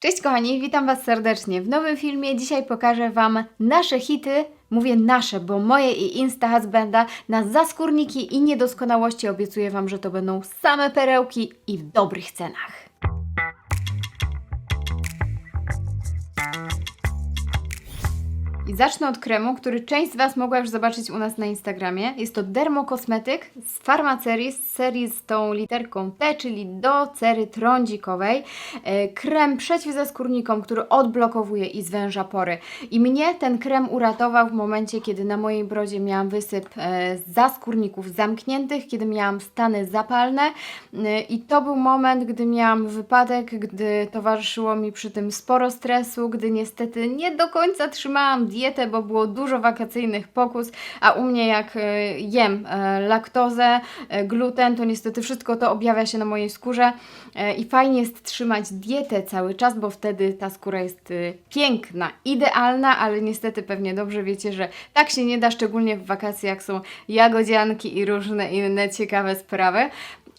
Cześć kochani, witam Was serdecznie w nowym filmie. Dzisiaj pokażę Wam nasze hity. Mówię nasze, bo moje i Insta Husbanda na zaskórniki i niedoskonałości obiecuję Wam, że to będą same perełki i w dobrych cenach. Zacznę od kremu, który część z Was mogła już zobaczyć u nas na Instagramie. Jest to dermokosmetyk z Pharmacerii, z serii z tą literką T, czyli do cery trądzikowej. E, Krem przeciwzaskórnikom, który odblokowuje i zwęża pory. I mnie ten krem uratował w momencie, kiedy na mojej brodzie miałam wysyp e, zaskórników zamkniętych, kiedy miałam stany zapalne. E, I to był moment, gdy miałam wypadek, gdy towarzyszyło mi przy tym sporo stresu, gdy niestety nie do końca trzymałam dietę, bo było dużo wakacyjnych pokus, a u mnie jak e, jem e, laktozę, e, gluten, to niestety wszystko to objawia się na mojej skórze i fajnie jest trzymać dietę cały czas, bo wtedy ta skóra jest piękna, idealna, ale niestety pewnie dobrze wiecie, że tak się nie da, szczególnie w wakacje, jak są jagodzianki i różne inne ciekawe sprawy.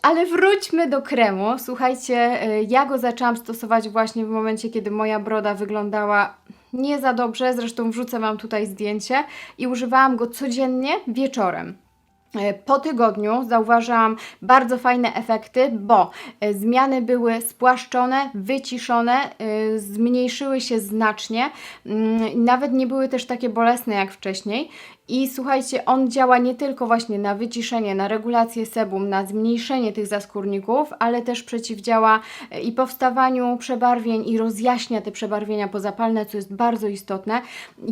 Ale wróćmy do kremu. Słuchajcie, ja go zaczęłam stosować właśnie w momencie, kiedy moja broda wyglądała nie za dobrze. Zresztą wrzucę Wam tutaj zdjęcie i używałam go codziennie wieczorem. E, Po tygodniu zauważyłam bardzo fajne efekty, bo e, zmiany były spłaszczone, wyciszone, e, zmniejszyły się znacznie, mm, nawet nie były też takie bolesne jak wcześniej. I słuchajcie, on działa nie tylko właśnie na wyciszenie, na regulację sebum, na zmniejszenie tych zaskórników, ale też przeciwdziała e, i powstawaniu przebarwień i rozjaśnia te przebarwienia pozapalne, co jest bardzo istotne.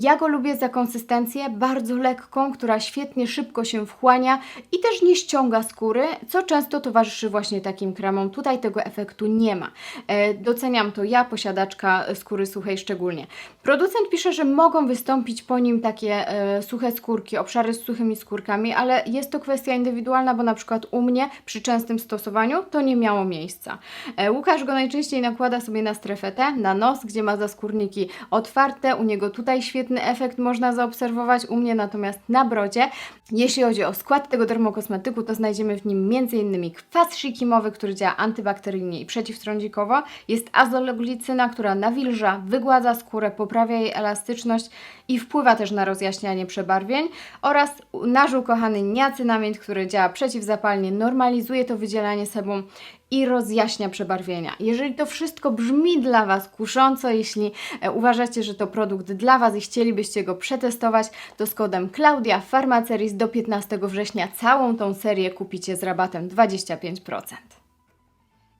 Ja go lubię za konsystencję bardzo lekką, która świetnie, szybko się wchłania i też nie ściąga skóry, co często towarzyszy właśnie takim kremom. Tutaj tego efektu nie ma. E, doceniam to ja, posiadaczka skóry suchej szczególnie. Producent pisze, że mogą wystąpić po nim takie e, suche skórki, obszary z suchymi skórkami, ale jest to kwestia indywidualna, bo na przykład u mnie przy częstym stosowaniu to nie miało miejsca. E, Łukasz go najczęściej nakłada sobie na strefę T, na nos, gdzie ma zaskórniki otwarte, u niego tutaj świetny efekt można zaobserwować, u mnie natomiast na brodzie. Jeśli chodzi o skład tego dermokosmetyku, to znajdziemy w nim m.in. kwas shikimowy, który działa antybakteryjnie i przeciwtrądzikowo. Jest azologlicyna, która nawilża, wygładza skórę, poprawia jej elastyczność i wpływa też na rozjaśnianie przebarwień oraz nasz ukochany niacynamid, który działa przeciwzapalnie, normalizuje to wydzielanie sebum i rozjaśnia przebarwienia. Jeżeli to wszystko brzmi dla Was kusząco, jeśli e, uważacie, że to produkt dla Was i chcielibyście go przetestować, to z kodem Klaudia Pharmaceris do 15 września całą tą serię kupicie z rabatem 25%.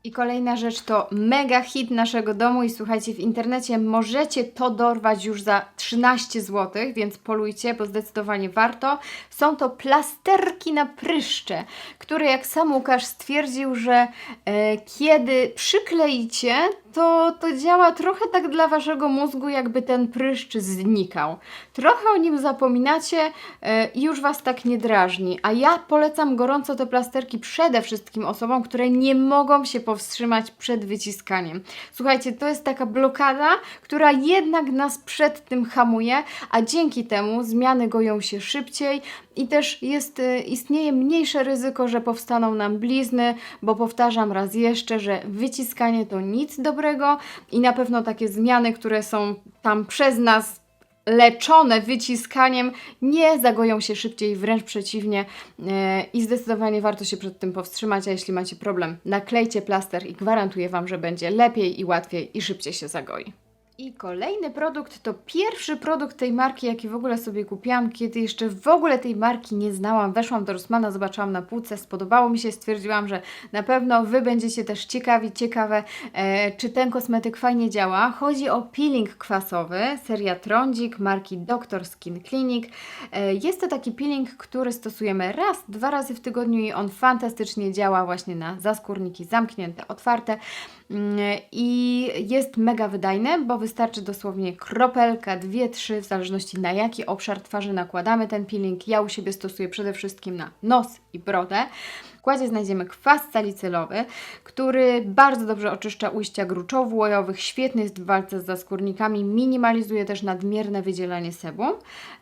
I kolejna rzecz to mega hit naszego domu i słuchajcie, w internecie możecie to dorwać już za 13 zł, więc polujcie, bo zdecydowanie warto. Są to plasterki na pryszcze, które jak sam Łukasz stwierdził, że e, kiedy przykleicie, to, to działa trochę tak dla Waszego mózgu, jakby ten pryszcz znikał. Trochę o nim zapominacie e, i już Was tak nie drażni. A ja polecam gorąco te plasterki przede wszystkim osobom, które nie mogą się powstrzymać przed wyciskaniem. Słuchajcie, to jest taka blokada, która jednak nas przed tym hamuje, a dzięki temu zmiany goją się szybciej i też jest, y, istnieje mniejsze ryzyko, że powstaną nam blizny, bo powtarzam raz jeszcze, że wyciskanie to nic dobrego i na pewno takie zmiany, które są tam przez nas leczone wyciskaniem, nie zagoją się szybciej, wręcz przeciwnie e, i zdecydowanie warto się przed tym powstrzymać, a jeśli macie problem, naklejcie plaster i gwarantuję Wam, że będzie lepiej i łatwiej i szybciej się zagoi. I kolejny produkt to pierwszy produkt tej marki, jaki w ogóle sobie kupiłam, kiedy jeszcze w ogóle tej marki nie znałam. Weszłam do Rossmana, zobaczyłam na półce, spodobało mi się, stwierdziłam, że na pewno Wy będziecie też ciekawi, ciekawe, e, czy ten kosmetyk fajnie działa. Chodzi o peeling kwasowy, seria Trądzik marki Dr. Skin Clinic. E, jest to taki peeling, który stosujemy raz, dwa razy w tygodniu i on fantastycznie działa właśnie na zaskórniki zamknięte, otwarte. Mm, I jest mega wydajny, bo wystarczy dosłownie kropelka, dwie, trzy, w zależności na jaki obszar twarzy nakładamy ten peeling. Ja u siebie stosuję przede wszystkim na nos i brodę. Składzie znajdziemy kwas salicylowy, który bardzo dobrze oczyszcza ujścia gruczowo-łojowych, świetny jest w walce z zaskórnikami, minimalizuje też nadmierne wydzielanie sebum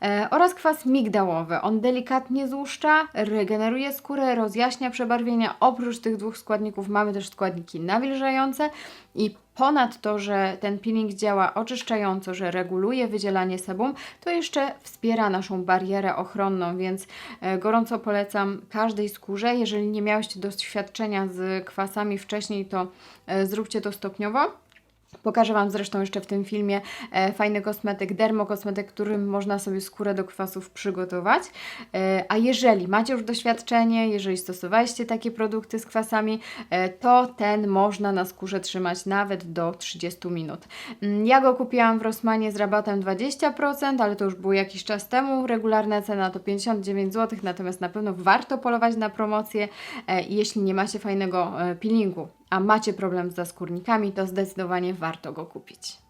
e, oraz kwas migdałowy. On delikatnie złuszcza, regeneruje skórę, rozjaśnia przebarwienia. Oprócz tych dwóch składników mamy też składniki nawilżające i ponad to, że ten peeling działa oczyszczająco, że reguluje wydzielanie sebum, to jeszcze wspiera naszą barierę ochronną, więc e, gorąco polecam każdej skórze. Jeżeli nie miałyście doświadczenia z kwasami wcześniej, to e, zróbcie to stopniowo. Pokażę Wam zresztą jeszcze w tym filmie e, fajny kosmetyk, dermokosmetyk, którym można sobie skórę do kwasów przygotować. E, a jeżeli macie już doświadczenie, jeżeli stosowaliście takie produkty z kwasami, e, to ten można na skórze trzymać nawet do 30 minut. Mm, Ja go kupiłam w Rossmanie z rabatem 20%, ale to już było jakiś czas temu. Regularna cena to 59 zł, natomiast na pewno warto polować na promocję, jeśli nie macie fajnego peelingu a macie problem z zaskórnikami, to zdecydowanie warto go kupić.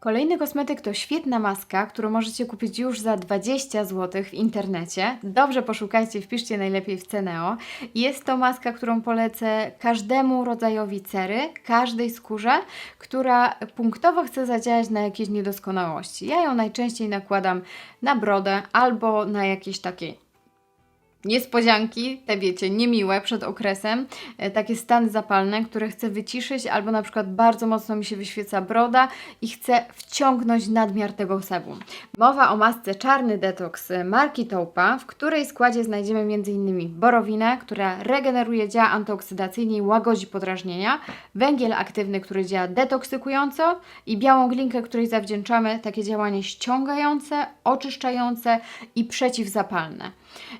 Kolejny kosmetyk to świetna maska, którą możecie kupić już za 20 zł w internecie. Dobrze poszukajcie, wpiszcie najlepiej w Ceneo. Jest to maska, którą polecę każdemu rodzajowi cery, każdej skórze, która punktowo chce zadziałać na jakieś niedoskonałości. Ja ją najczęściej nakładam na brodę albo na jakieś takie niespodzianki, te wiecie, niemiłe przed okresem, e, takie stany zapalne, które chcę wyciszyć, albo na przykład bardzo mocno mi się wyświeca broda i chcę wciągnąć nadmiar tego sebum. Mowa o masce Czarny Detox marki Taupa, w której składzie znajdziemy m.in. borowinę, która regeneruje, działa antyoksydacyjnie i łagodzi podrażnienia, węgiel aktywny, który działa detoksykująco i białą glinkę, której zawdzięczamy takie działanie ściągające, oczyszczające i przeciwzapalne.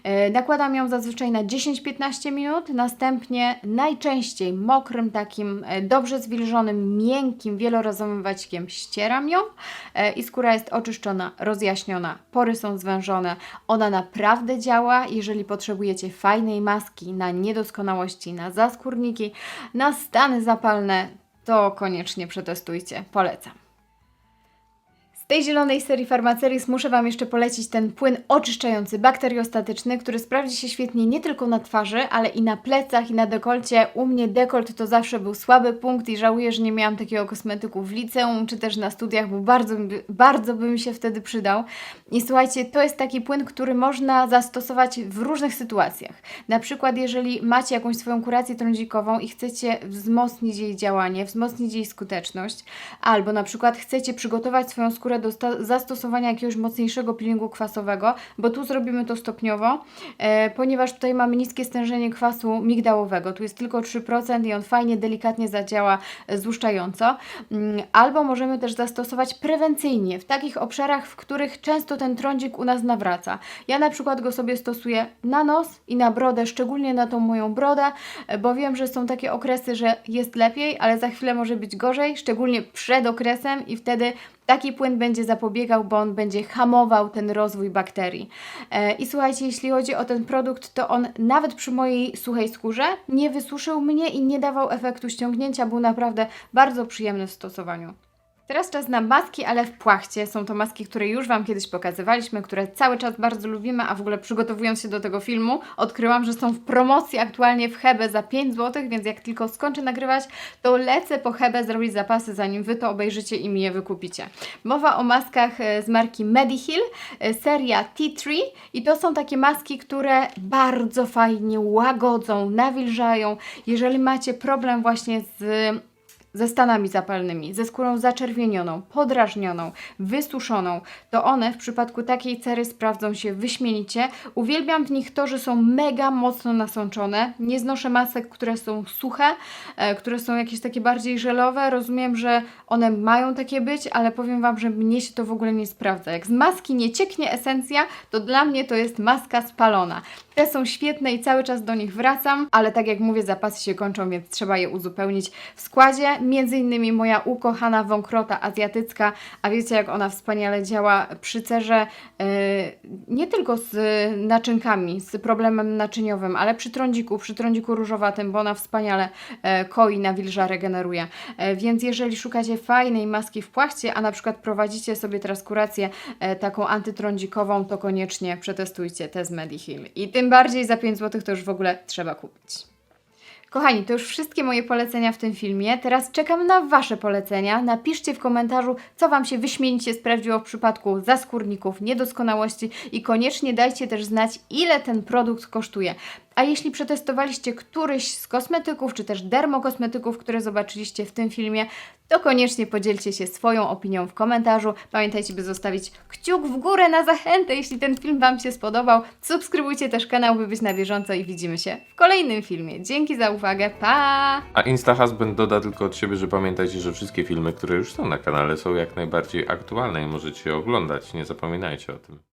E, Nakładam ją zazwyczaj na 10-15 minut, następnie najczęściej mokrym, takim e, dobrze zwilżonym, miękkim, wielorazowym wacikiem ścieram ją e, i skóra jest oczyszczona, rozjaśniona, pory są zwężone. Ona naprawdę działa, jeżeli potrzebujecie fajnej maski na niedoskonałości, na zaskórniki, na stany zapalne, to koniecznie przetestujcie, polecam. Tej zielonej serii Pharmaceris muszę Wam jeszcze polecić ten płyn oczyszczający, bakteriostatyczny, który sprawdzi się świetnie nie tylko na twarzy, ale i na plecach i na dekolcie. U mnie dekolt to zawsze był słaby punkt i żałuję, że nie miałam takiego kosmetyku w liceum czy też na studiach, bo bardzo, bardzo by mi się wtedy przydał. I słuchajcie, to jest taki płyn, który można zastosować w różnych sytuacjach. Na przykład, jeżeli macie jakąś swoją kurację trądzikową i chcecie wzmocnić jej działanie, wzmocnić jej skuteczność, albo na przykład chcecie przygotować swoją skórę do zastosowania jakiegoś mocniejszego peelingu kwasowego, bo tu zrobimy to stopniowo, e, ponieważ tutaj mamy niskie stężenie kwasu migdałowego. Tu jest tylko 3% i on fajnie, delikatnie zadziała e, złuszczająco. Mm, Albo możemy też zastosować prewencyjnie w takich obszarach, w których często ten trądzik u nas nawraca. Ja na przykład go sobie stosuję na nos i na brodę, szczególnie na tą moją brodę, e, bo wiem, że są takie okresy, że jest lepiej, ale za chwilę może być gorzej, szczególnie przed okresem i wtedy taki płyn będzie zapobiegał, bo on będzie hamował ten rozwój bakterii. E, I słuchajcie, jeśli chodzi o ten produkt, to on nawet przy mojej suchej skórze nie wysuszył mnie i nie dawał efektu ściągnięcia, był naprawdę bardzo przyjemny w stosowaniu. Teraz czas na maski, ale w płachcie. Są to maski, które już Wam kiedyś pokazywaliśmy, które cały czas bardzo lubimy, a w ogóle przygotowując się do tego filmu, odkryłam, że są w promocji aktualnie w Hebe za 5 zł, więc jak tylko skończę nagrywać, to lecę po Hebe zrobić zapasy, zanim Wy to obejrzycie i mi je wykupicie. Mowa o maskach e, z marki Mediheal, e, seria T3 i to są takie maski, które bardzo fajnie łagodzą, nawilżają. Jeżeli macie problem właśnie z ze stanami zapalnymi, ze skórą zaczerwienioną, podrażnioną, wysuszoną, to one w przypadku takiej cery sprawdzą się wyśmienicie. Uwielbiam w nich to, że są mega mocno nasączone. Nie znoszę masek, które są suche, e, które są jakieś takie bardziej żelowe. Rozumiem, że one mają takie być, ale powiem Wam, że mnie się to w ogóle nie sprawdza. Jak z maski nie cieknie esencja, to dla mnie to jest maska spalona. Te są świetne i cały czas do nich wracam, ale tak jak mówię, zapasy się kończą, więc trzeba je uzupełnić w składzie. Między innymi moja ukochana wąkrota azjatycka, a wiecie jak ona wspaniale działa przy cerze yy, nie tylko z naczynkami, z problemem naczyniowym, ale przy trądziku, przy trądziku różowatym, bo ona wspaniale e, koi, nawilża, regeneruje. E, więc jeżeli szukacie fajnej maski w płachcie, a na przykład prowadzicie sobie teraz kurację e, taką antytrądzikową, to koniecznie przetestujcie te z Mediheal. I tym bardziej za 5 zł to już w ogóle trzeba kupić. Kochani, to już wszystkie moje polecenia w tym filmie. Teraz czekam na Wasze polecenia. Napiszcie w komentarzu, co Wam się wyśmienicie sprawdziło w przypadku zaskórników, niedoskonałości i koniecznie dajcie też znać, ile ten produkt kosztuje. A jeśli przetestowaliście któryś z kosmetyków, czy też dermokosmetyków, które zobaczyliście w tym filmie, to koniecznie podzielcie się swoją opinią w komentarzu. Pamiętajcie, by zostawić kciuk w górę na zachętę, jeśli ten film Wam się spodobał. Subskrybujcie też kanał, by być na bieżąco i widzimy się w kolejnym filmie. Dzięki za uwagę, pa! A InstaHusband doda tylko od siebie, że pamiętajcie, że wszystkie filmy, które już są na kanale są jak najbardziej aktualne i możecie je oglądać. Nie zapominajcie o tym.